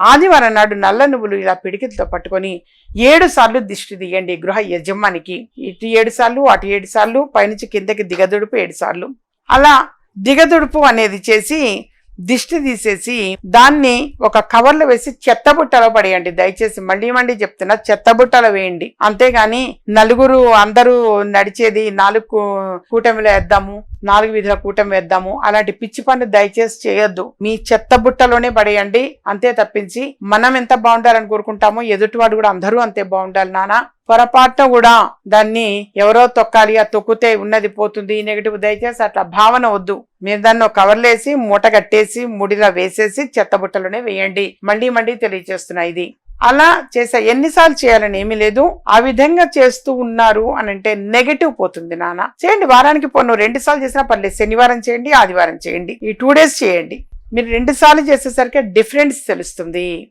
ఆదివారం నాడు నల్ల నువ్వులు ఇలా పిడికిలతో పట్టుకొని ఏడు సార్లు దిష్టి తీయండి గృహ యజమానికి. ఇటు ఏడు సార్లు అటు ఏడు సార్లు పైనుంచి కిందకి దిగదుడుపు ఏడు సార్లు. అలా దిగదుడుపు అనేది చేసి దిష్టి తీసేసి దాన్ని ఒక కవర్లో వేసి చెత్తబుట్టలో పడేయండి. దయచేసి మళ్ళీ మళ్ళీ చెప్తున్నా చెత్తబుట్టలో వేయండి. అంతేగాని నలుగురు అందరూ నడిచేది నాలుగు కూటమిలో వేద్దాము నాలుగు విధుల కూటమి వేద్దాము. అలాంటి పిచ్చి పనులు దయచేసి చేయొద్దు. మీ చెత్త బుట్టలోనే పడేయండి. అంతే తప్పించి మనం ఎంత బాగుండాలని కోరుకుంటామో ఎదుటివాడు కూడా అందరూ అంతే బాగుండాలి నానా. పొరపాటున కూడా దాన్ని ఎవరో తొక్కాలి ఆ తొక్కితే ఉన్నది పోతుంది నెగిటివ్ దయచేసి అట్లా భావన వద్దు. మీరు దాన్ని కవర్లేసి మూట కట్టేసి ముడిలో వేసేసి చెత్త బుట్టలోనే వేయండి. మళ్ళీ మళ్ళీ తెలియజేస్తున్నా ఇది. అలా చేసా ఎన్నిసార్లు చేయాలని ఏమీ లేదు. ఆ విధంగా చేస్తూ ఉన్నారు అని అంటే నెగటివ్ పోతుంది నాన్న. చేయండి వారానికి పోను రెండు సార్లు చేసినా పర్లేదు. శనివారం చేయండి ఆదివారం చేయండి. ఈ టూ డేస్ చేయండి. మీరు రెండు సార్లు చేసేసరికి డిఫరెన్స్ తెలుస్తుంది.